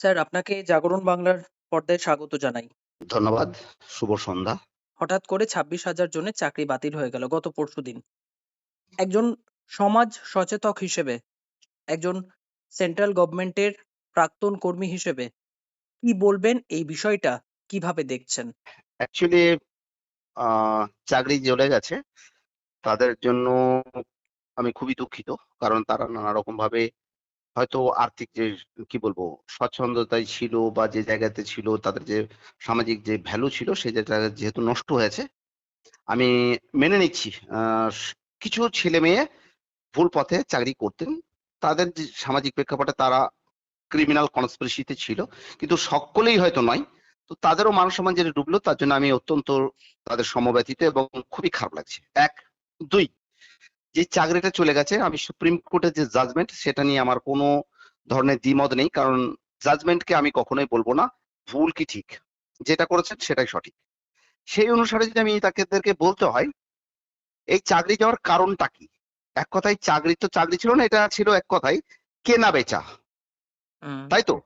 Sir আপনাকে জাগরণ বাংলার পর্দায় স্বাগত জানাই। ধন্যবাদ। শুভ সন্ধ্যা। হঠাৎ করে ২৬,০০০ জনের চাকরি বাতিল হয়ে গেল গত পরশুদিন। একজন সমাজ সচেতক হিসেবে, একজন সেন্ট্রাল গভর্নমেন্টের প্রাক্তন কর্মী হিসেবে কি বলবেন এই বিষয়টা কীভাবে দেখছেন? অ্যাকচুয়ালি চাকরি চলে গেছে। তাদের জন্য আমি খুবই দুঃখিত। কারণ তারা নানা রকমভাবে হয়তো আর্থিক যে কি বলব স্বচ্ছন্দতায় ছিল বা যে জায়গাতে ছিল তাদের যে সামাজিক যে ভ্যালু ছিল সেই জায়গাটা যেহেতু নষ্ট হয়েছে। আমি মেনে নিচ্ছি কিছু ছেলেমেয়ে ভুল পথে চাকরি করতেন। তাদের যে সামাজিক প্রেক্ষাপটে তারা ক্রিমিনাল কনস্পিরেসি তে ছিল। কিন্তু সকলেই হয়তো নয়। তো তাদেরও মান সম্মান যেটা ডুবলো তার জন্য আমি অত্যন্ত তাদের সমব্যথিত এবং খুবই খারাপ লাগছে। ১, ২ যে চাকরিটা চলে গেছে আমি সুপ্রিম কোর্টের যে জাজমেন্ট সেটা নিয়ে আমার কোনো ধরনের দ্বিমত নেই। কারণ জাজমেন্টকে আমি কখনোই বলব না ভুল কি ঠিক। যেটা করেছেন সেটাই সঠিক। সেই অনুসারে যদি আমি তাদেরকে বলতে হয়, এই চাকরি যাওয়ার কারণটা কি? এক কথায় চাকরি তো চাকরি ছিল না এটা ছিল এক কথায় কেনা-বেচা। তাই তো?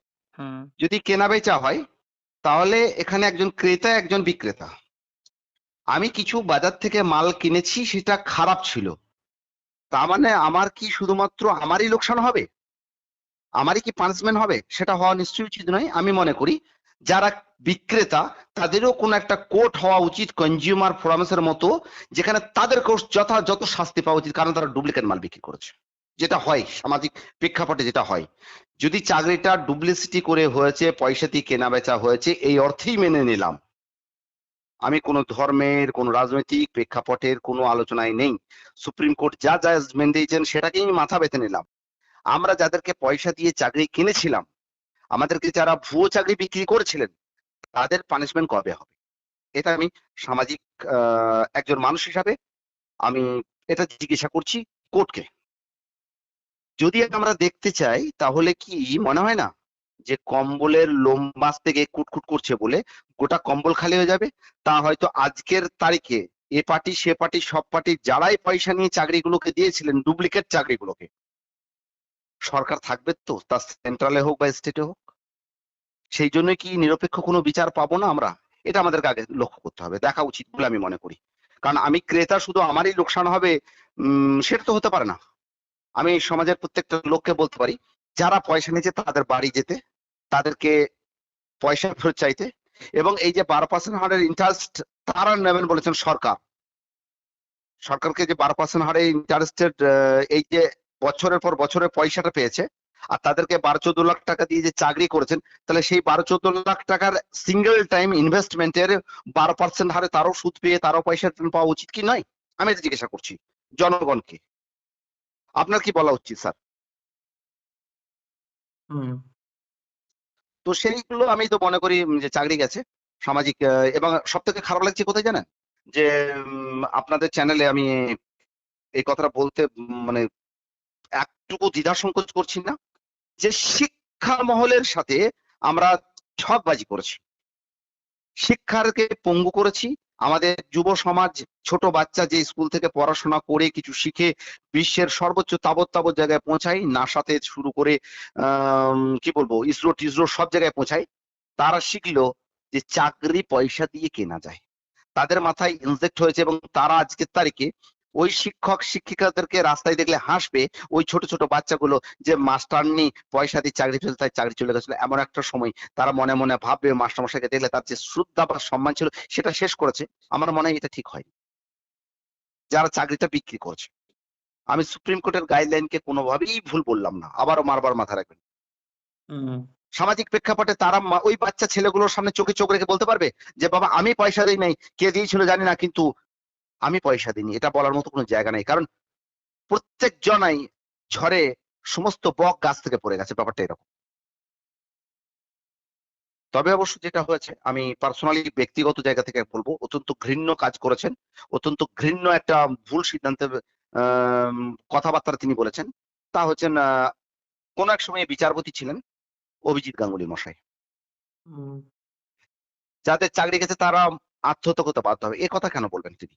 যদি কেনা-বেচা হয় তাহলে এখানে একজন ক্রেতা একজন বিক্রেতা। আমি কিছু বাজার থেকে মাল কিনেছি সেটা খারাপ ছিল। তার মানে আমার কি শুধুমাত্র আমারই লোকসান হবে? আমারই কি পানিশমেন্ট হবে? সেটা হওয়া নিশ্চয়ই উচিত নয়। আমি মনে করি যারা বিক্রেতা তাদেরও কোনো একটা কোর্ট হওয়া উচিত কনজিউমার ফোরামস এর মতো যেখানে তাদেরকেও যথাযথ শাস্তি পাওয়া উচিত কারণ তারা ডুপ্লিকেট মাল বিক্রি করেছে। যেটা হয় সামাজিক প্রেক্ষাপটে যেটা হয়। যদি চাকরিটা ডুপ্লিসিটি করে হয়েছে, পয়সা দিয়ে কেনা-বেচা হয়েছে এই অর্থেই মেনে নিলাম। আমি কোনো ধর্মের, কোনো রাজনৈতিক প্রেক্ষাপটের কোনো আলোচনায় নেই। সুপ্রিম কোর্ট যা জাজমেন্ট দিয়েছেন সেটাকেই আমি মাথা পেতে নিলাম। আমরা যাদেরকে পয়সা দিয়ে চাকরি কিনেছিলাম, আমাদেরকে যারা ভুয়ো চাকরি বিক্রি করেছিলেন, তাদের পানিশমেন্ট কবে হবে? এটা আমি সামাজিক একজন মানুষ হিসাবে আমি এটা জিজ্ঞাসা করছি কোর্টকে। যদি আমরা দেখতে চাই তাহলে কি মনে হয় না যে কম্বলের লোম গিয়ে কুটকুট করছে বলে গোটা কম্বল খালি হয়ে যাবে? তা হয়তো আজকের তারিখে এ পার্টি, সে পার্টি, সব পার্টি যারাই পয়সা নিয়ে চাকরিগুলোকে দিয়েছিলেন ডুপ্লিকেট চাকরিগুলোকে, সরকার থাকবে তো, তা সেন্ট্রালে হোক বা স্টেটে হোক। সেই জন্য কি নিরপেক্ষ কোনো বিচার পাবো না আমরা? এটা আমাদেরকে আগে লক্ষ্য করতে হবে, দেখা উচিত বলে আমি মনে করি। কারণ আমি ক্রেতা, শুধু আমারই লোকসান হবে সেটা তো হতে পারে না। আমি সমাজের প্রত্যেকটা লোককে বলতে পারি, যারা পয়সা নিয়েছে তাদের বাড়ি যেতে, তাদেরকে পয়সা ফেরত চাইতে এবং এই যে বারো পার্সেন্ট হারের ইন্টারেস্ট তারা নেবেন বলেছেন সরকার। সরকারকে যে বারো পার্সেন্ট হারে ইন্টারেস্টেড এই যে বছরের পর বছরের পয়সাটা পেয়েছে আর তাদেরকে বারো চোদ্দ লাখ টাকা দিয়ে যে চাকরি করেছেন তাহলে সেই বারো চোদ্দ লাখ টাকার সিঙ্গেল টাইম ইনভেস্টমেন্টের বারো পার্সেন্ট হারে তারও সুদ পেয়ে তারও পয়সা পাওয়া উচিত কি নয়? আমি এটা জিজ্ঞাসা করছি জনগণকে। আপনার কি বলা উচিত স্যার? হুম, তো সেইগুলো আমি তো মনে করি যে চাকরি গেছে, সামাজিক এবং সব থেকে খারাপ লাগছে কোথায় জানেন? যে আপনাদের চ্যানেলে আমি এই কথাটা বলতে মানে একটুকু দ্বিধা সংকোচ করছি না, যে শিক্ষা মহলের সাথে আমরা ঠকবাজি করেছি। শিক্ষারকে পঙ্গু করেছি আমাদের যুব সমাজ, ছোট বাচ্চা যে স্কুল থেকে পড়াশোনা করে, কিছু শিখে বিশ্বের সর্বোচ্চ তাবৎ তাবৎ জায়গায় পৌঁছায়, নাসাতে শুরু করে কি বলব, ইসরো টিসরো সব জায়গায় পৌঁছায়, তারা শিখলো যে চাকরি পয়সা দিয়ে কেনা যায়। তাদের মাথায় ইনজেক্ট হয়েছে এবং তারা আজকের তারিখে ওই শিক্ষক শিক্ষিকাদেরকে রাস্তায় দেখলে হাসবে ওই ছোট ছোট বাচ্চাগুলো যে মাস্টারনি পয়সা দিয়ে চাকরি ফেলতে তাই চাকরি চলে গেছিল। এমন একটা সময় তারা মনে মনে ভাববে মাস্টারমশাইকে দেখলে তার যে শ্রদ্ধা বা সম্মান ছিল সেটা শেষ করেছে। আমার মনে হয় এটা ঠিক হয়। যারা চাকরিটা বিক্রি করছে। আমি সুপ্রিম কোর্টের গাইডলাইনকে কোনোভাবেই ভুল বললাম না। আবারও মারবার মাথা রাখবেন। সামাজিক প্রেক্ষাপটে তারা ওই বাচ্চা ছেলেগুলোর সামনে চোখে চোখ রেখে বলতে পারবে যে বাবা আমি পয়সা দিই নাই। কে দিয়েছিল জানি না কিন্তু আমি পয়সা দিইনি এটা বলার মতো কোনো জায়গা নেই। কারণ প্রত্যেক জনাই ঝড়ে সমস্ত বক গাছ থেকে পড়ে গেছে ব্যাপারটা এরকম। তবে অবশ্য যেটা হয়েছে আমি পার্সোনালি ব্যক্তিগত জায়গা থেকে বলব অত্যন্ত ঘৃণ্য কাজ করেছেন অত্যন্ত ঘৃণ্য একটা ভুল সিদ্ধান্তের কথাবার্তা তিনি বলেছেন। তা হচ্ছেন আহ, কোন এক সময় বিচারপতি ছিলেন অভিজিৎ গাঙ্গুলি মশাই। যাদের চাকরি গেছে তারা আত্মহত্যা করতে বাধ্য হবে। এ কথা কেন বলবেন তিনি?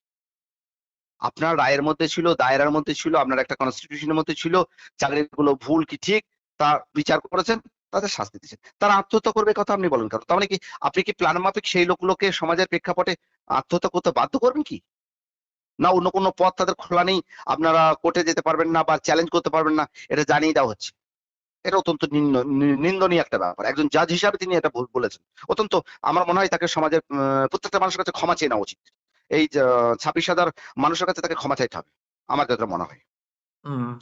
আপনার রায়ের মধ্যে ছিল, দায়রার মধ্যে ছিল, আপনার একটা কনস্টিটিউশনের মধ্যে ছিল, চাকরিগুলো ভুল কি ঠিক, তা বিচার করেছেন, তাদের শাস্তি দিচ্ছেন তারা আত্মহত্যা করবে কথা আপনি বলেন কারণ তার মানে কি, আপনি কি প্ল্যান মাফিক সেই লোকগুলোকে সমাজের প্রেক্ষাপটে আত্মহত্যা করতে বাধ্য করবেন কি? না অন্য কোনো পথ তাদের খোলা নেই, আপনারা কোর্টে যেতে পারবেন না বা চ্যালেঞ্জ করতে পারবেন না, এটা জানিয়ে দেওয়া হচ্ছে। এটা অত্যন্ত নিন্দনীয় একটা ব্যাপার। একজন জাজ হিসাবে তিনি এটা বল- বলেছেন। অত্যন্ত, আমার মনে হয় তাকে সমাজের প্রত্যেকটা মানুষের কাছে ক্ষমা চেয়ে নেওয়া উচিত। এই ছাব্বিশ হাজার মানুষের কাছে তাকে ক্ষমা চাইতে হবে আমার যেটা মনে হয়।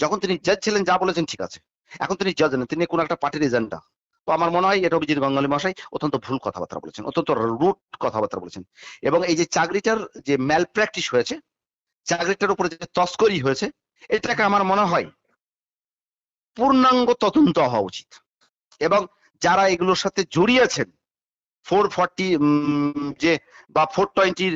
যখন তিনি জাজ ছিলেন যা বলেছেন ঠিক আছে। এখন তিনি জাজ নেন তিনি কোন একটা পার্টির এজেন্ডা তো আমার মনে হয় এটা অভিজিৎ গঙ্গালী মশাই অত্যন্ত ভুল কথাবার্তা বলেছেন অত্যন্ত রুট কথাবার্তা বলেছেন। এবং এই যে চাকরিটার যে ম্যাল প্র্যাকটিস হয়েছে চাকরিটার উপরে যে তস্করি হয়েছে এটাকে আমার মনে হয় পূর্ণাঙ্গ তদন্ত হওয়া উচিত। এবং যারা এগুলোর সাথে জড়িয়েছেন ফোর ফর্টি যে বা ফোর টোয়েন্টির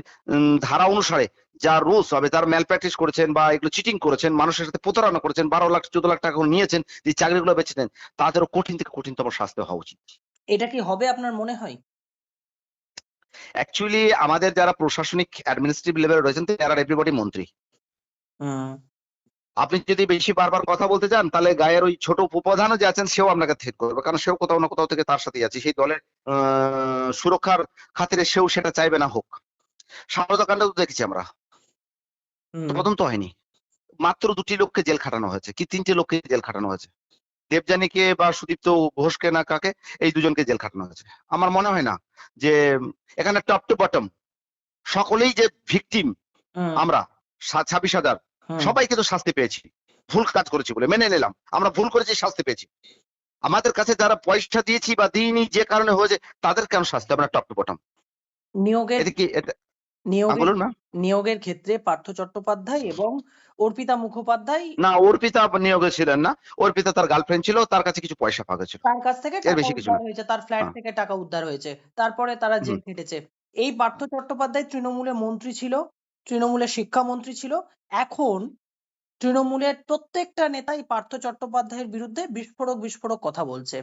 ধারা অনুসারে যা রুলস হবে তার ম্যাল প্র্যাকটিস করেছেন বা এগুলো চিটিং করেছেন মানুষের সাথে প্রতারণা করেছেন বারো লাখ চোদ্দ লাখ টাকা নিয়েছেন যে চাকরিগুলো বেঁচেছেন তাদেরও কঠিন থেকে কঠিনতম শাস্তি হওয়া উচিত। এটা কি হবে আপনার মনে হয়? অ্যাকচুয়ালি আমাদের যারা প্রশাসনিক অ্যাডমিনিস্ট্রেটিভ লেভেলে রয়েছেন তারা এভরিবডি মন্ত্রী। আপনি যদি বেশি বারবার কথা বলতে চান তাহলে গায়ের ওই ছোট উপপ্রধানও যে আছেন সেও আপনাকে থ্রেট করবে। কারণ সেও কোথাও না কোথাও থেকে তার সাথে আছে। সেই দলের সুরক্ষার খাতিরে সেও সেটা চাইবে না হোক। সারদা কাণ্ড তো দেখেছি আমরা। হুম। তদন্ত হয়নি। মাত্র দুটি লোককে জেল খাটানো হয়েছে। কি তিনটি লোককে জেল খাটানো হয়েছে? দেবযানীকে বা সুদীপ্ত ঘোষকে না কাকে এই দুজনকে জেল খাটানো হয়েছে। আমার মনে হয় না যে এখানে টপ টু বটম। সকলেই যে ভিকটিম আমরা ছাব্বিশ হাজার। সবাই কিন্তু শাস্তি পেয়েছি। ভুল কাজ করেছি বলে মেনে নিলাম। আমরা ভুল করেছি শাস্তি পেয়েছি। আমাদের কাছে যারা পয়সা দিয়েছি বা দিইনি যে কারণে হয়েছে তাদের কেন শাস্তি আমরা টপ টু বটম। নিয়োগের এটা কি এটা হ্যাঁ, নিয়োগের নিয়োগের ক্ষেত্রে পার্থ চট্টোপাধ্যায় এবং অর্পিতা মুখোপাধ্যায় না ওর পিতা নিয়োগে ছিলেন না। ওর পিতা তার গার্লফ্রেন্ড ছিল তার কাছে কিছু পয়সা পাওয়া গেছিল। তার কাছ থেকে টাকা বেশি কিছু হয়েছে তার ফ্ল্যাট। থেকে টাকা উদ্ধার হয়েছে। তারপরে তারা জেল খেটেছে। এই পার্থ চট্টোপাধ্যায় তৃণমূলে মন্ত্রী ছিল। তৃণমূলের শিক্ষামন্ত্রী ছিল। এখন তৃণমূলের প্রত্যেকটা নেতাই পার্থ চট্টোপাধ্যায়ের বিরুদ্ধে বিস্ফোরক বিস্ফোরক কথা বলছে।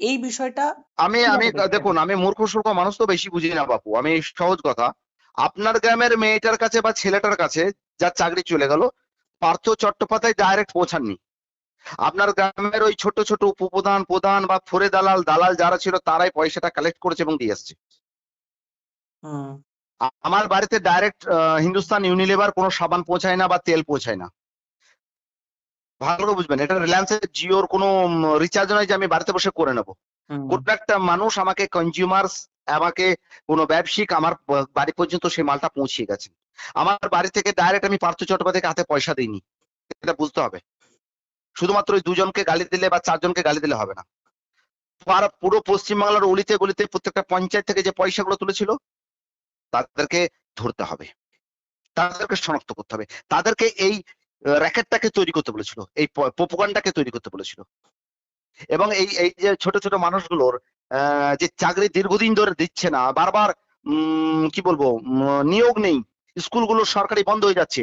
এই বিষয়টা আমি আমি দেখুন আমি মূর্খ সূর্খ মানুষ তো বেশি বুঝি না বাপু। আমি সহজ কথা। আপনার গ্রামের মেয়েটার কাছে বা ছেলেটার কাছে যার চাকরি চলে গেল পার্থ চট্টোপাধ্যায় ডাইরেক্ট পৌঁছাননি। আপনার গ্রামের ওই ছোট ছোট উপপ্রধান প্রধান বা ফোরে দালাল দালাল যারা ছিল তারাই পয়সাটা কালেক্ট করেছে এবং দিয়ে আসছে। আমার বাড়িতে ডাইরেক্ট হিন্দুস্তান ইউনিলিভার কোনো সাবান পৌঁছায় না বা তেল পৌঁছায় না। ভালো করে বুঝবেন এটা রিলায়েন্সের জিওর কোনো রিচার্জ নয় যে আমি বাড়িতে বসে করে নেব। কোনো একটা মানুষ আমাকে কনজিউমার্স আমাকে কোনো ব্যবসায়িক আমার বাড়ি পর্যন্ত সেই মালটা পৌঁছে গেছে। আমার বাড়ি থেকে ডাইরেক্ট আমি পার্থ চট্টোপাধ্যায়কে হাতে পয়সা দিইনি। এটা বুঝতে হবে। শুধুমাত্র ওই দুজনকে গালি দিলে বা চারজনকে গালি দিলে হবে না। পার- পুরো পশ্চিমবাংলার অলিতে গলিতে প্রত্যেকটা পঞ্চায়েত থেকে যে পয়সাগুলো তুলেছিল তাদেরকে ধরতে হবে। তাদেরকে শনাক্ত করতে হবে। তাদেরকে এই র্যাকেটটাকে তৈরি করতে বলেছিল। এই পপুকানটাকে তৈরি করতে বলেছিল। এবং এই এই যে ছোট ছোট মানুষগুলোর যে চাকরি দীর্ঘদিন ধরে দিচ্ছে না, বারবার কি বলব নিয়োগ নেই, স্কুলগুলো সরকারি বন্ধ হয়ে যাচ্ছে।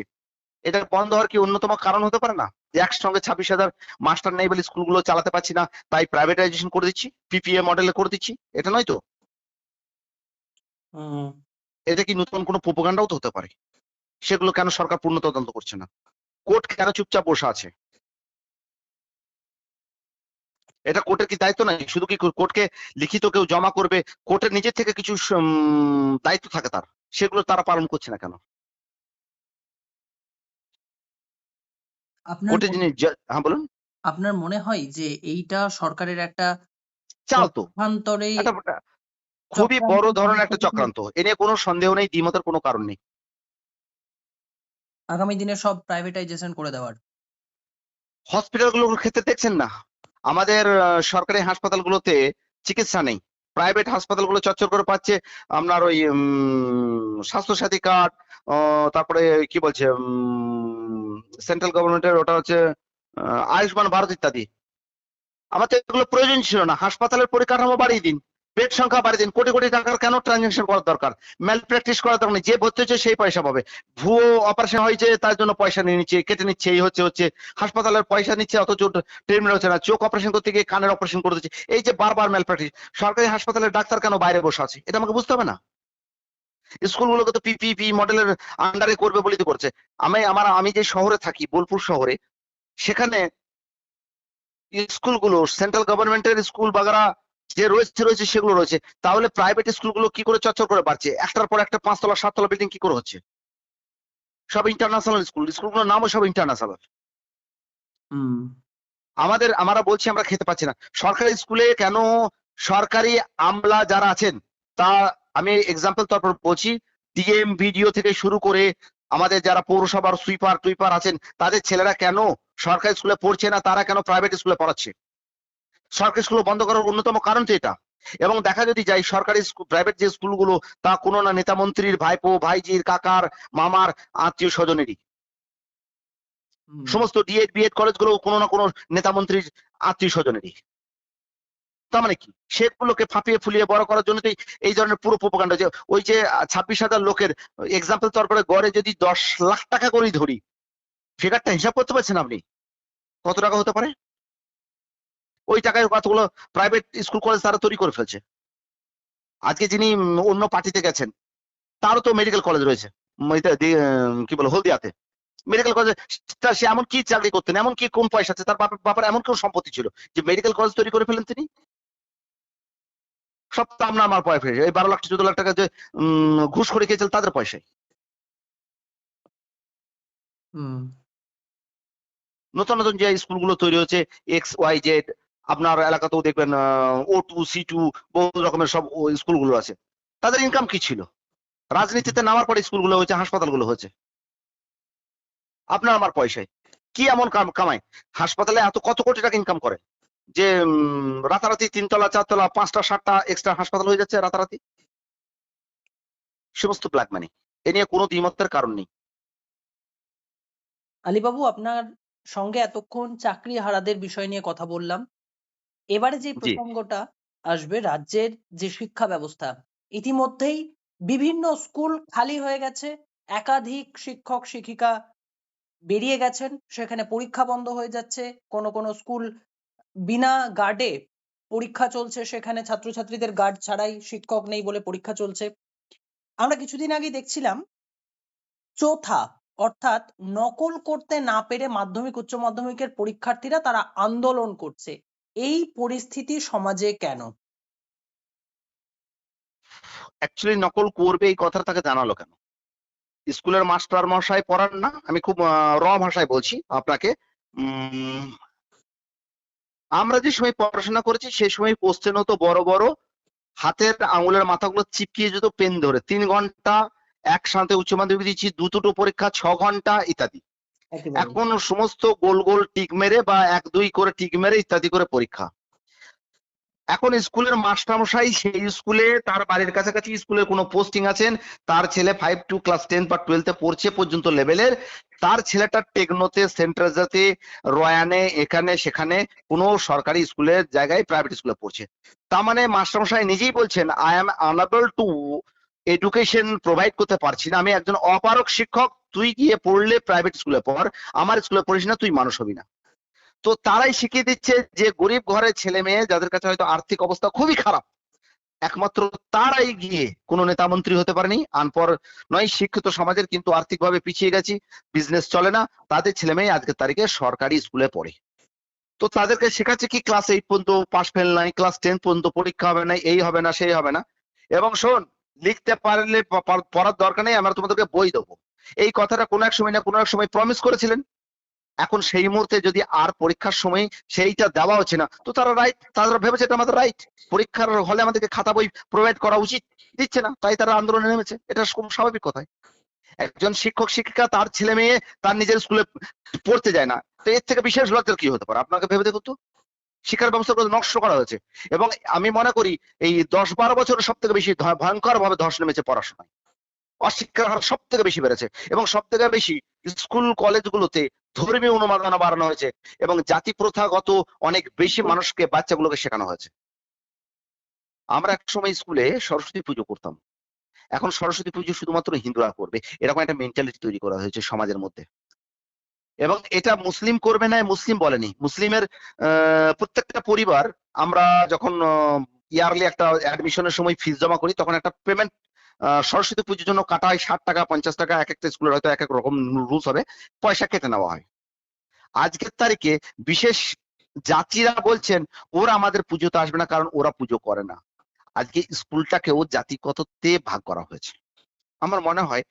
এটা বন্ধ হওয়ার কি অন্যতম কারণ হতে পারে না? একসঙ্গে ছাব্বিশ হাজার মাস্টার নেই বলে স্কুলগুলো চালাতে পারছি না, তাই প্রাইভেটাইজেশন করে দিচ্ছি পিপিএ মডেলে করে দিচ্ছি, এটা নয় তো? এটা কি নতুন কোনো প্রোপাগান্ডাও তো হতে পারে? সেগুলো কেন সরকার পূর্ণ তদন্ত করছে না? কোর্ট কেন চুপচাপ বসে আছে? এটা কোর্টের কি দায়িত্ব নাই শুধু কি কোর্টকে লিখিত কেউ জমা করবে? কোর্টের নিজের থেকে কিছু দায়িত্ব থাকে তার। সেগুলো তারা পালন করছে না কেন? আপনার কোর্টে মনে- হ্যাঁ বলুন। আপনার মনে হয় যে এইটা সরকারের একটা চাল তো। খুবই বড় ধরনের একটা চক্রান্ত। এ নিয়ে কোনো সন্দেহ নেই দ্বিমতের কোনো কারণ নেই। আগামী দিনে সব প্রাইভেটাইজেশন করে দেওয়ার। হসপিটালগুলোর ক্ষেত্রে দেখছেন না? আমাদের সরকারি হাসপাতালগুলোতে চিকিৎসা নেই। প্রাইভেট হাসপাতালগুলো চচ্চর করে পাচ্ছে। আপনার ওই স্বাস্থ্যসাথী কার্ড তারপরে কি বলছে সেন্ট্রাল গভর্নমেন্টের ওটা হচ্ছে আয়ুষ্মান ভারত ইত্যাদি। আমার তো এগুলো প্রয়োজন ছিল না। হাসপাতালের পরিকাঠামো বাড়িয়ে দিন। বেড সংখ্যা বাড়িয়ে দিন, কোটি কোটি টাকার কেন ট্রানজাকশন করার দরকার? ম্যাল প্র্যাকটিস করার দরকার যে ভর্তি হচ্ছে সেই পয়সা পাবে। ভুয়ো অপারেশন হয়েছে, তার জন্য পয়সা নিয়ে নিচ্ছে, কেটে নিচ্ছে, এই হচ্ছে হচ্ছে। হাসপাতালের পয়সা নিচ্ছে, অথচ ট্রিটমেন্ট হচ্ছে না। চোখ অপারেশন করতে গিয়ে কানের অপারেশন করে দিচ্ছে। এই যে বারবার ম্যাল প্র্যাকটিস সরকারি হাসপাতালের ডাক্তার কেন বাইরে বসে আছে? এটা আমাকে বুঝতে হবে না? স্কুলগুলোকে তো পিপিপি মডেলের আন্ডারে করবে বলেই তো করছে। আমি, আমার, আমি যে শহরে থাকি, বোলপুর শহরে, সেখানে স্কুলগুলো সেন্ট্রাল গভর্নমেন্টের স্কুল বাগারা যে রয়েছে রয়েছে সেগুলো রয়েছে। তাহলে প্রাইভেট স্কুলগুলো কি করে চচ্চর করে বাড়ছে? একটার পর একটা পাঁচতলা সাততলা বিল্ডিং কি করে হচ্ছে? সব ইন্টারন্যাশনাল স্কুল স্কুলগুলোর নামও সব ইন্টারন্যাশনাল আমাদের আমরা বলছি আমরা খেতে পাচ্ছি না। সরকারি স্কুলে কেন সরকারি আমলা যারা আছেন তা আমি এক্সাম্পল তারপর বলছি ডিএম ভিডিও থেকে শুরু করে আমাদের যারা পৌরসভার সুইপার টুইপার আছেন তাদের ছেলেরা কেন সরকারি স্কুলে পড়ছে না? তারা কেন প্রাইভেট স্কুলে পড়াচ্ছে? সরকারি স্কুল বন্ধ করার অন্যতম কারণ তো এটা। এবং দেখা যদি যায় সরকারি প্রাইভেট যে স্কুলগুলো তা কোনো না নেতা মন্ত্রীর ভাইপো ভাইজির কাকার মামার আত্মীয় স্বজনেরই। সমস্ত ডিএড বিএড কলেজগুলো কোনো না কোনো নেতা মন্ত্রীর আত্মীয় স্বজনেরই। তার মানে কি? সেগুলোকে ফাঁপিয়ে ফুলিয়ে বড় করার জন্য তো এই- এই ধরনের পুরো প্রোপাগান্ডা যে ওই যে ছাব্বিশ হাজার লোকের এক্সাম্পল তারপরে গড়ে যদি দশ লাখ টাকা করেই ধরি ফিগারটা হিসাব করতে পারছেন আপনি? কত টাকা হতে পারে? ওই টাকায় কতগুলো প্রাইভেট স্কুল কলেজ তারা তৈরি করে ফেলছে। আজকে যিনি অন্য পার্টিতে গেছেন তারও তো মেডিকেল কলেজ রয়েছে। কি বলে হলদিয়াতে। মেডিকেল কলেজ সে এমন কি চাকরি করতেন এমন কি কোন পয়সা আছে তার বাবার এমন কোন সম্পত্তি ছিল যে মেডিকেল কলেজ তৈরি করে ফেলেন তিনি? সব তো আপনার আমার পয়সা এই বারো লাখ চোদ্দ লাখ টাকা যে উম, ঘুষ করে খেয়েছিল তাদের পয়সায়। হুম। নতুন নতুন যে স্কুলগুলো তৈরি হচ্ছে এক্স ওয়াই জেড আপনার এলাকাতেও দেখবেন ও টু সি টু বহু রকমের সব স্কুলগুলো আছে। তাদের ইনকাম কি ছিল? রাজনীতিতে নামার পরে স্কুলগুলো হয়েছে, হাসপাতালগুলো হয়েছে। আপনার আমার পয়সায়। কি এমন কাম- কামায় হাসপাতালে এত, কত কোটি টাকা ইনকাম করে? যে রাতারাতি তিনতলা, চারতলা, পাঁচটা, সাতটা এক্সট্রা হাসপাতাল হয়ে যাচ্ছে রাতারাতি। সমস্ত ব্ল্যাক মানি এ নিয়ে কোনো দ্বিমতের কারণ নেই। আলিবাবু, আপনার সঙ্গে এতক্ষণ চাকরি হারাদের বিষয় নিয়ে কথা বললাম। এবারে যে প্রসঙ্গটা আসবে রাজ্যের যে শিক্ষা ব্যবস্থা ইতিমধ্যেই বিভিন্ন স্কুল খালি হয়ে গেছে একাধিক শিক্ষক শিক্ষিকা বেরিয়ে গেছেন সেখানে পরীক্ষা বন্ধ হয়ে যাচ্ছে কোন কোন স্কুল বিনা গার্ডে পরীক্ষা চলছে সেখানে ছাত্রছাত্রীদের গার্ড ছাড়াই শিক্ষক নেই বলে পরীক্ষা চলছে। আমরা কিছুদিন আগে দেখছিলাম চৌথা অর্থাৎ নকল করতে না পেরে মাধ্যমিক উচ্চ মাধ্যমিকের পরীক্ষার্থীরা তারা আন্দোলন করছে। এই পরিস্থিতি সমাজে কেন? অ্যাকচুয়ালি নকল করবে এই কথাটা তাকে জানালো কেন? স্কুলের মাস্টার মশাই পড়ান না, আমি খুব র ভাষায় বলছি আপনাকে। আমরা যে সময় পড়াশোনা করেছি সেই সময় কোশ্চেন হতো বড় বড়। হাতের আঙুলের মাথাগুলো চিপকিয়ে যেত পেন ধরে। তিন ঘণ্টা একসাথে উচ্চ মাধ্যমিক দিচ্ছি, দু দুটো পরীক্ষা, ছ ঘণ্টা ইত্যাদি। এখন সমস্ত গোল গোল টিক মেরে বা এক দুই করে টিক মেরে ইত্যাদি করে পরীক্ষা। এখন স্কুলের মাস্টারমশাই সেই স্কুলে তার বাড়ির কাছাকাছি স্কুলের কোনো পোস্টিং আছেন, তার ছেলে ফাইভ টু ক্লাস টেন বা টুয়েলভে পড়ছে পর্যন্ত লেভেলের তার ছেলেটা টেকনোতে, সেন্ট্রালজাতে, রয়ানে, এখানে, সেখানে কোনো সরকারি স্কুলের জায়গায় প্রাইভেট স্কুলে পড়ছে। তার মানে মাস্টারমশাই নিজেই বলছেন I am unable to education provide করতে পারছি না। আমি একজন অপারক শিক্ষক, তুই গিয়ে পড়লে প্রাইভেট স্কুলে পড়, আমার স্কুলে পড়িস না, তুই মানুষ হবি না। তো তারাই শিখিয়ে দিচ্ছে যে গরিব ঘরের ছেলে মেয়ে, যাদের কাছে হয়তো আর্থিক অবস্থা খুবই খারাপ, একমাত্র তারাই গিয়ে কোনো নেতা মন্ত্রী হতে পারেনি। আনপর নয়, শিক্ষিত সমাজের কিন্তু আর্থিকভাবে পিছিয়ে গেছি বিজনেস চলে না, তাদের ছেলে মেয়ে আজকের তারিখে সরকারি স্কুলে পড়ে। তো তাদেরকে শেখাচ্ছে কি ক্লাস এইট পর্যন্ত পাস ফেল নাই ক্লাস টেন পর্যন্ত পরীক্ষা হবে না এই হবে না, সেই হবে না। এবং শোন লিখতে পারলে পড়ার দরকার নেই, আমরা তোমাদেরকে বই দেবো। এই কথাটা কোনো এক সময় না কোনো এক সময় প্রমিস করেছিলেন। এখন সেই মুহূর্তে যদি আর পরীক্ষার সময় সেইটা দেওয়া হচ্ছে না, তো তারা রাইট তারা ভেবেছে এটা আমাদের রাইট পরীক্ষার হলে আমাদেরকে খাতা বই প্রোভাইড করা উচিত। দিচ্ছে না, তাই তারা আন্দোলনে নেমেছে। এটা খুব স্বাভাবিক কথাই। একজন শিক্ষক, শিক্ষিকা, তার ছেলে মেয়ে তার নিজের স্কুলে পড়তে যায় না। তো এর থেকে বিশেষ লজ্জার কি হতে পারে? আপনাকে ভেবে দেখুন তো। শিক্ষার ব্যবস্থা নষ্ট করা হয়েছে। এবং আমি মনে করি এই দশ বারো বছরের সব থেকে বেশি ভয়ঙ্কর ভাবে ধস নেমেছে পড়াশোনায়। অশিক্ষার হার সব থেকে বেশি বেড়েছে এবং সব থেকে বেশি স্কুল, কলেজগুলোতে ধর্মীয় অনুমাদনা বাড়ানো হয়েছে এবং জাতি প্রথাগত অনেক বেশি মানুষকে বাচ্চাগুলোকে শেখানো হয়েছে। আমরা এক সময় স্কুলে সরস্বতী পুজো করতাম। এখন সরস্বতী পুজো শুধুমাত্র হিন্দুরা করবে। এরকম একটা মেন্টালিটি তৈরি করা হয়েছে সমাজের মধ্যে। এবং এটা মুসলিম করবে না মুসলিম বলেনি। মুসলিমের প্রত্যেকটা পরিবার, আমরা যখন ইয়ারলি একটা অ্যাডমিশনের সময় ফিস জমা করি, তখন একটা পেমেন্ট সরস্বতী পুজোর জন্য কাটা হয় ষাট টাকা, পঞ্চাশ টাকা, এক একটা স্কুলের হয়তো এক এক রকম রুলস হবে, পয়সা কেটে নেওয়া হয়। আজকের তারিখে বিশেষ জাতিরা বলছেন, ওরা আমাদের পুজোতে আসবে না, কারণ ওরা পুজো করে না। আজকে স্কুলটাকেও জাতিগততে ভাগ করা হয়েছে। আমার মনে হয়,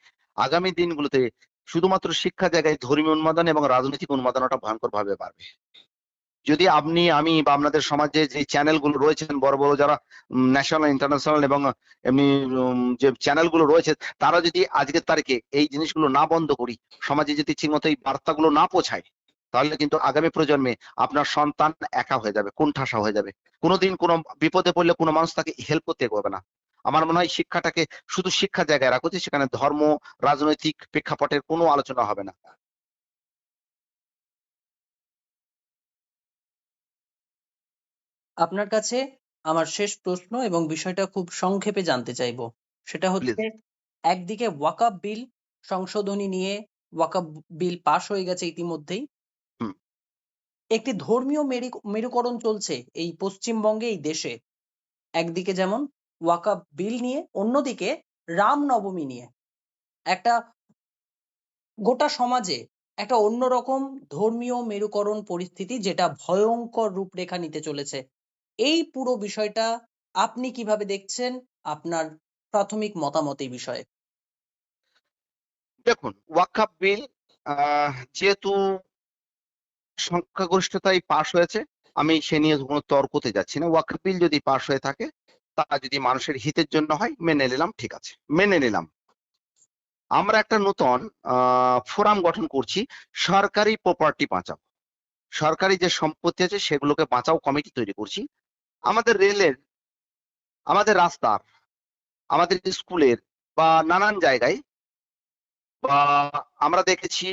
আগামী দিনগুলোতে শুধুমাত্র শিক্ষা জায়গায় ধর্মীয় উন্মাদন এবং রাজনৈতিক উন্মাদনটা ভয়ঙ্কর ভাবে বাড়বে। যদি আপনি, আমি বা আপনাদের সমাজে যে চ্যানেলগুলো রয়েছেন, বড় বড় যারা ন্যাশনাল ইন্টারন্যাশনাল এবং এমনি যে চ্যানেলগুলো রয়েছে, তারা যদি আজকের তারিখে এই জিনিসগুলো না বন্ধ করি, সমাজে যদি ঠিকমতো এই বার্তাগুলো না পৌঁছায়, তাহলে কিন্তু আগামী প্রজন্মে আপনার সন্তান একা হয়ে যাবে, কোণঠাসা হয়ে যাবে। কোনোদিন কোনো বিপদে পড়লে কোনো মানুষ তাকে হেল্প করতে পারবে না। আমার মনে হয় শিক্ষাটাকে শুধু শিক্ষা জায়গায় রাখো যে সেখানে ধর্ম রাজনৈতিক প্রেক্ষাপটের কোনো আলোচনা হবে না। আপনার কাছে আমার শেষ প্রশ্ন এবং বিষয়টা খুব সংক্ষেপে জানতে চাইব। সেটা হচ্ছে একদিকে ওয়াকাব বিল সংশোধনী নিয়ে ওয়াকাব বিল পাশ হয়ে গেছে ইতিমধ্যেই। একটি ধর্মীয় মেরি- মেরুকরণ চলছে এই পশ্চিমবঙ্গে এই দেশে। একদিকে যেমন ওয়াকাব বিল নিয়ে, অন্যদিকে রামনবমী নিয়ে। একটা গোটা সমাজে একটা অন্যরকম ধর্মীয় মেরুকরণ পরিস্থিতি যেটা ভয়ঙ্কর রূপরেখা নিতে চলেছে। এই পুরো বিষয়টা আপনি কীভাবে দেখছেন? আপনার প্রাথমিক মতামত এই বিষয়ে। দেখুন ওয়াকাফ বিল যেহেতু সংখ্যাগরিষ্ঠতায় পাশ হয়েছে, আমি সে নিয়ে কোনো তর্কতে যাচ্ছি না। ওয়াকাফ বিল যদি পাশ হয়ে থাকে তা যদি মানুষের হিতের জন্য হয়, মেনে নিলাম, ঠিক আছে। মেনে নিলাম। আমরা একটা নতুন ফোরাম গঠন করছি, সরকারি প্রপার্টি বাঁচাও। সরকারি যে সম্পত্তি আছে, সেগুলোকে বাঁচাও কমিটি তৈরি করছি। আমাদের রেলের, আমাদের রাস্তার, আমাদের স্কুলের বা নানান জায়গায় বা আমরা দেখেছি,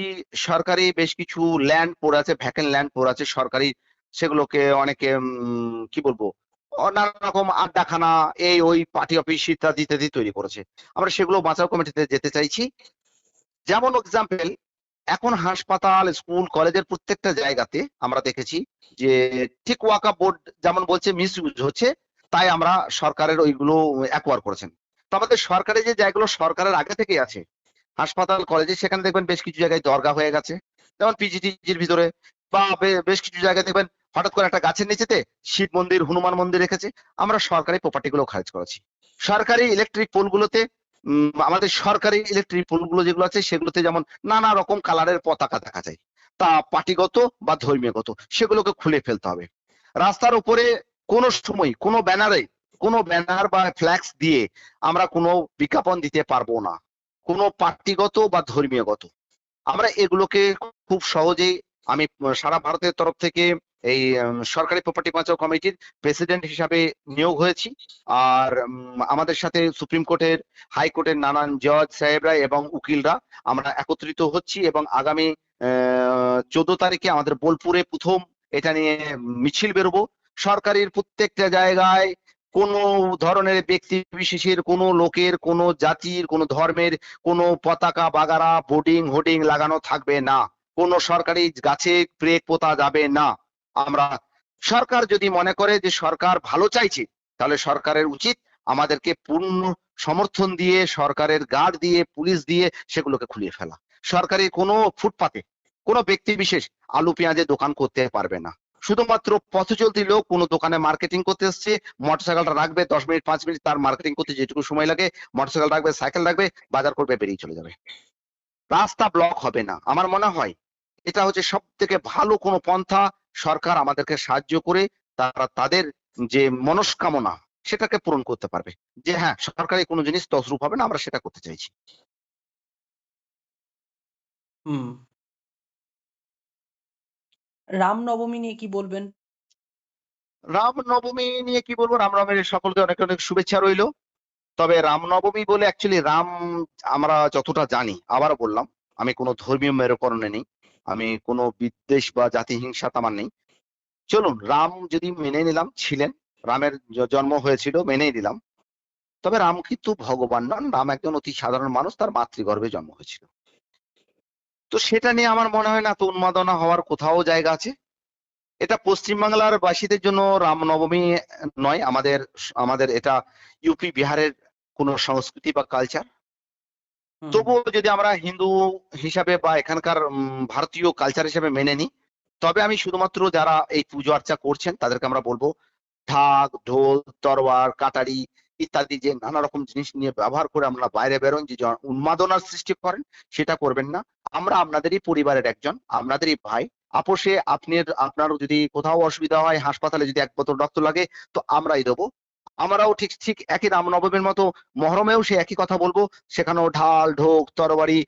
সরকারি বেশ কিছু ল্যান্ড পড়ে আছে ভ্যাকেন্ট ল্যান্ড পড়ে আছে, সরকারি সেগুলোকে অনেকে কি বলব? নানা আড্ডাখানা, এই ওই পার্টি অফিস ইত্যাদি ইত্যাদি তৈরি করেছে। আমরা সেগুলো বাঁচাও কমিটিতে যেতে চাইছি। যেমন এক্সাম্পল এখন হাসপাতাল, স্কুল, কলেজের প্রত্যেকটা জায়গাতে আমরা দেখেছি যে ঠিক ওয়াকা বোর্ড যেমন বলছে মিস হচ্ছে, তাই আমরা সরকারের ওইগুলো অ্যাকোয়ার করেছেন। তো আমাদের সরকারি যে জায়গাগুলো সরকারের আগে থেকেই আছে, হাসপাতাল, কলেজে সেখানে দেখবেন বেশ কিছু জায়গায় দরগা হয়ে গেছে। যেমন পিজিটিজির ভিতরে বা, বেশ কিছু জায়গায় দেখবেন হঠাৎ করে একটা গাছের নিচেতে শিব মন্দির হনুমান মন্দির রেখেছে। আমরা সরকারি প্রপার্টি গুলো খারিজ করেছি। সরকারি ইলেকট্রিক পোলগুলোতে উম, আমাদের সরকারি ইলেকট্রিক পোলগুলো যেগুলো আছে সেগুলোতে যেমন নানা রকম কালারের পতাকা দেখা যায়। তা পার্টিগত বা ধর্মীয়গত সেগুলোকে খুলে ফেলতে হবে। রাস্তার উপরে কোনো সময় কোনো ব্যানারে কোনো ব্যানার বা ফ্ল্যাক্স দিয়ে আমরা কোনো বিজ্ঞাপন দিতে পারব না। কোনো পার্টিগত বা ধর্মীয়গত। আমরা এগুলোকে খুব সহজেই আমি সারা ভারতের তরফ থেকে এই সরকারি প্রপার্টি বাঁচাও কমিটির প্রেসিডেন্ট হিসাবে নিয়োগ হয়েছি। আর আমাদের সাথে সুপ্রিম কোর্টের হাইকোর্টের নানান জজ সাহেবরা এবং উকিলরা আমরা একত্রিত হচ্ছি এবং আগামী চোদ্দ তারিখে আমাদের বোলপুরে প্রথম এটা নিয়ে মিছিল বেরোবো। সরকারের প্রত্যেকটা জায়গায় কোনো ধরনের ব্যক্তি বিশেষের, কোনো লোকের, কোনো জাতির, কোনো ধর্মের, কোনো পতাকা, বাগারা বোর্ডিং হোর্ডিং লাগানো থাকবে না। কোনো সরকারি গাছে ব্রেক পোতা যাবে না। আমরা সরকার যদি মনে করে যে সরকার ভালো চাইছে, তাহলে সরকারের উচিত আমাদেরকে পূর্ণ সমর্থন দিয়ে, সরকারের গার্ড দিয়ে, পুলিশ দিয়ে সেগুলোকে খুলিয়ে ফেলা। সরকারি কোনো ফুটপাতে, কোনো ব্যক্তি বিশেষ আলু পেঁয়াজের দোকান করতে পারবে না। শুধুমাত্র পথ চলতি লোক কোনো দোকানে মার্কেটিং করতে এসছে, মোটরসাইকেলটা রাখবে, দশ মিনিট, পাঁচ মিনিট তার মার্কেটিং করতে যেটুকু সময় লাগে, মোটরসাইকেল রাখবে, সাইকেল রাখবে, বাজার করবে, বেরিয়ে চলে যাবে। রাস্তা ব্লক হবে না। আমার মনে হয় এটা হচ্ছে সব থেকে ভালো কোনো পন্থা সরকার আমাদেরকে সাহায্য করে তারা তাদের যে মনস্কামনা সেটাকে পূরণ করতে পারবে। যে হ্যাঁ সরকারি কোনো জিনিস তসরূপ হবে না আমরা সেটা করতে চাইছি। হুম। রামনবমী নিয়ে কি বলবেন? রামনবমী নিয়ে কি বলব? রামনবমীর সকলকে অনেক অনেক শুভেচ্ছা রইল। তবে রামনবমী বলে অ্যাকচুয়ালি রাম আমরা যতটা জানি আবার বললাম আমি কোনো ধর্মীয় মেরুকরণে নেই। আমি কোনো বিদ্বেষ বা জাতি হিংসা আমার নেই। চলুন, রাম যদি মেনে নিলাম, ছিলেন। রামের জন্ম হয়েছিল, মেনেই নিলাম। তবে রাম কিন্তু ভগবান নন। রাম একজন অতি সাধারণ মানুষ, তার মাতৃগর্ভে জন্ম হয়েছিল। তো সেটা নিয়ে আমার মনে হয় না তো উন্মাদনা হওয়ার কোথাও জায়গা আছে। এটা পশ্চিমবাংলার বাসীদের জন্য রামনবমী নয়। আমাদের আমাদের এটা ইউপি, বিহারের কোন সংস্কৃতি বা কালচার তবুও যদি আমরা হিন্দু হিসাবে বা এখানকার ভারতীয় কালচার হিসাবে মেনে নিই, তবে আমি শুধুমাত্র যারা এই পুজো আর্চা করছেন, তাদেরকে আমরা বলব ঢাক, ঢোল তরোয়ার কাটারি ইত্যাদি যে নানা রকম জিনিস নিয়ে ব্যবহার করে আমরা বাইরে বেরোন যে উন্মাদনার সৃষ্টি করেন, সেটা করবেন না। আমরা আপনাদেরই পরিবারের একজন, আপনাদেরই ভাই। আপোষে আপনার আপনার যদি কোথাও অসুবিধা হয়, হাসপাতালে যদি এক বোতল রক্ত লাগে, তো আমরাই দেবো। আমরাও ঠিক ঠিক একই রামনবমীর মতো মহরমেও সে একই কথা বলব। সেখানেও ঢাল, ঢোক, তরবারি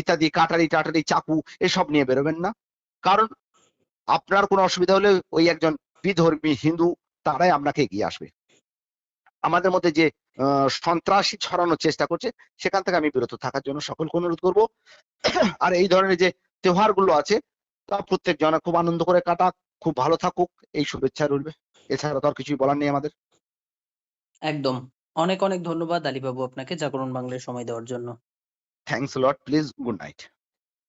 ইত্যাদি, কাটারি, টাটারি, চাকু এসব নিয়ে বেরোবেন না। কারণ আপনার কোনো অসুবিধা হলে ওই একজন বিধর্মী হিন্দু, তারাই আপনাকে এগিয়ে আসবে। আমাদের মধ্যে যে সন্ত্রাসী ছড়ানোর চেষ্টা করছে, সেখান থেকে আমি বিরত থাকার জন্য সকলকে অনুরোধ করব। আর এই ধরনের যে তেওহারগুলো আছে, তা প্রত্যেক জনা খুব আনন্দ করে কাটাক, খুব ভালো থাকুক, এই শুভেচ্ছা রইবে এছাড়া তো আর কিছুই বলার নেই আমাদের। একদম। অনেক অনেক ধন্যবাদ আলীবাবু আপনাকে জাগরণ বাংলায় সময় দেওয়ার জন্য। Thanks lot please good night